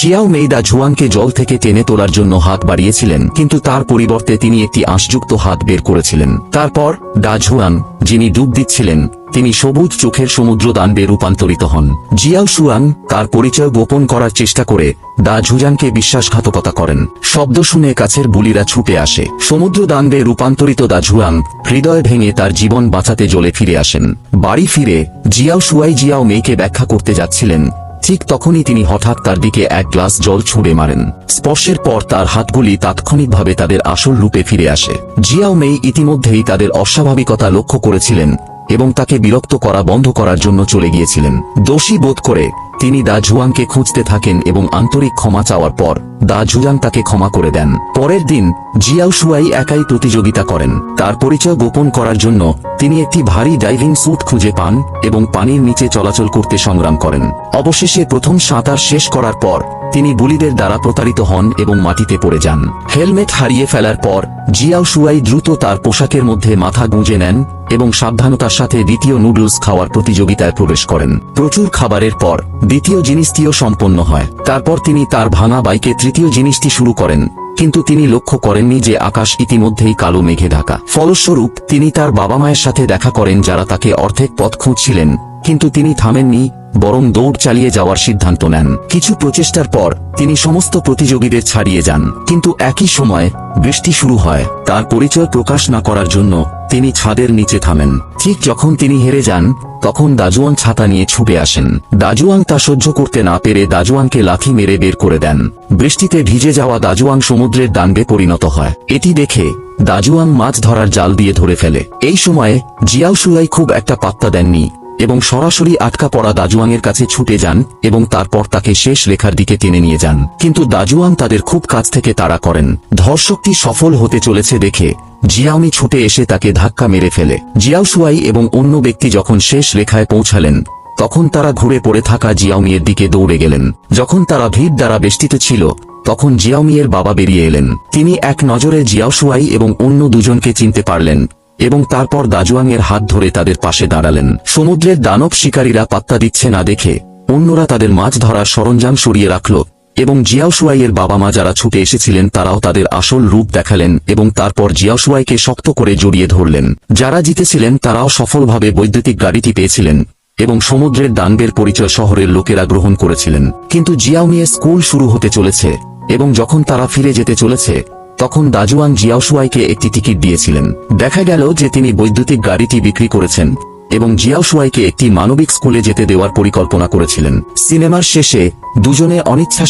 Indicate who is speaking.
Speaker 1: শিয়াও মেইদা ঝুয়াংকে জল থেকে টেনে তোলার জন্য হাত বাড়িয়েছিলেন, কিন্তু তার পরিবর্তে তিনি একটি আঁশযুক্ত হাত বের করেছিলেন। তারপর, ডা ঝুয়াং যিনি ডুব দিচ্ছিলেন, তিনি সবুজ চোখের সমুদ্র দানবে রূপান্তরিত হন। জিয়াও সুয়াং, তার পরিচয় গোপন করার চেষ্টা করে দা ঝুজাংকে বিশ্বাসঘাতকতা করেন। শব্দ শুনে কাছের বুলিরা ছুটে আসে। সমুদ্র দানবে রূপান্তরিত দা ঝুয়াং হৃদয় ভেঙে তার জীবন বাঁচাতে জ্বলে ফিরে আসেন। বাড়ি ফিরে, জিয়াও সুয়াই জিয়াও মেয়েকে ব্যাখ্যা করতে যাচ্ছিলেন। ঠিক তখনই তিনি হঠাৎ তার দিকে এক গ্লাস জল ছুঁড়ে মারেন। স্পর্শের পর তার হাতগুলি তাৎক্ষণিকভাবে তাদের আসল রূপে ফিরে আসে। জিয়াও মেই ইতিমধ্যেই তাদের অস্বাভাবিকতা লক্ষ্য করেছিলেন এবং তাকে বিরক্ত করা বন্ধ করার জন্য চলে গিয়েছিলেন। দোষী বোধ করে তিনি দা জুয়াংকে খুঁজতে থাকেন এবং আন্তরিক ক্ষমা চাওয়ার পর দা জুয়াং তাকে ক্ষমা করে দেন। পরের দিন জিয়াও সুয়াই একাই প্রতিযোগিতা করেন। তার পরিচয় গোপন করার জন্য তিনি একটি ভারী ডাইভিং স্যুট খুঁজে পান এবং পানির নিচে চলাচল করতে সংগ্রাম করেন। অবশেষে প্রথম সাঁতার শেষ করার পর তিনি বুলিদের দ্বারা প্রতারিত হন এবং মাটিতে পড়ে যান। হেলমেট হারিয়ে ফেলার পর জিয়াও সুয়াই দ্রুত তার পোশাকের মধ্যে মাথা গুঁজে নেন এবং সাবধানতার সাথে দ্বিতীয় নুডলস খাওয়ার প্রতিযোগিতায় প্রবেশ করেন। প্রচুর খাবারের পর দ্বিতীয় জিনিসটিও সম্পন্ন হয়। তারপর তিনি তার ভাঙা বাইকে তৃতীয় জিনিসটি শুরু করেন। কিন্তু তিনি লক্ষ্য করেননি যে আকাশ ইতিমধ্যেই কালো মেঘে ঢাকা। ফলস্বরূপ, তিনি তার বাবা মায়ের সাথে দেখা করেন যারা তাকে অর্ধেক পথ খুঁজছিলেন। কিন্তু তিনি থামেননি, বরং দৌড় চালিয়ে যাওয়ার সিদ্ধান্ত নেন। কিছু প্রচেষ্টার পর, তিনি সমস্ত প্রতিযোগীদের ছাড়িয়ে যান। কিন্তু একই সময়, বৃষ্টি শুরু হয়। তার পরিচয় প্রকাশ না করার জন্য তিনি ছাদের নিচে থামেন। ঠিক যখন তিনি হেরে যান, তখন দাজুয়াং ছাতা নিয়ে ছুটে আসেন। দাজুয়াং তা সহ্য করতে না পেরে দাজুয়াংকে লাথি মেরে বের করে দেন। বৃষ্টিতে ভিজে যাওয়া দাজুয়াং সমুদ্রের দানবে পরিণত হয়। এটি দেখে দাজুয়াং মাছ ধরার জাল দিয়ে ধরে ফেলে। এই সময়ে জিয়াও সুলাই খুব একটা পাত্তা দেননি। এবং সরাসরি আটকা পড়া দাজুয়াংয়ের কাছে ছুটে যান এবং তারপর তাকে শেষ লেখার দিকে টেনে নিয়ে যান। কিন্তু দাজুয়াং তাদের খুব কাছ থেকে তাড়া করেন। ধর্ষকটি সফল হতে চলেছে দেখে জিয়াওমি ছুটে এসে তাকে ধাক্কা মেরে ফেলে। জিয়াও সুয়াই এবং অন্য ব্যক্তি যখন শেষ রেখায় পৌঁছালেন, তখন তারা ঘুরে পড়ে থাকা জিয়াওমিয়ের দিকে দৌড়ে গেলেন। যখন তারা ভিড় দ্বারা বেষ্টিত ছিল, তখন জিয়াওমিয়ের বাবা বেরিয়ে এলেন। তিনি এক নজরে জিয়াও সুয়াই এবং অন্য দুজনকে চিনতে পারলেন। এবং তারপর দাজুয়াংয়ের হাত ধরে তাদের পাশে দাঁড়ালেন। সমুদ্রের দানব শিকারীরা পাত্তা দিচ্ছে না দেখে অন্যরা তাদের মাছ ধরার সরঞ্জাম সরিয়ে রাখল এবং জিয়াওসুয়াইয়ের বাবা মা যারা ছুটে এসেছিলেন তারাও তাদের আসল রূপ দেখালেন এবং তারপর জিয়াওসুয়াইকে শক্ত করে জড়িয়ে ধরলেন। যারা জিতেছিলেন তারাও সফলভাবে বৈদ্যুতিক গাড়িটি পেয়েছিলেন এবং সমুদ্রের দানবের পরিচয় শহরের লোকেরা গ্রহণ করেছিলেন। কিন্তু জিয়াওমিয়ে স্কুল শুরু হতে চলেছে এবং যখন তারা ফিরে যেতে চলেছে তখন দাজুয়ান জিয়াওসুয়াইকে একটি টিকিট দিয়েছিলেন। দেখা গেল যে তিনি বৈদ্যুতিক গাড়িটি বিক্রি করেছেন এবং জিয়াওসুয়াইকে একটি মানবিক স্কুলে যেতে দেওয়ার পরিকল্পনা করেছিলেন। সিনেমার শেষে দুজনে অনিচ্ছা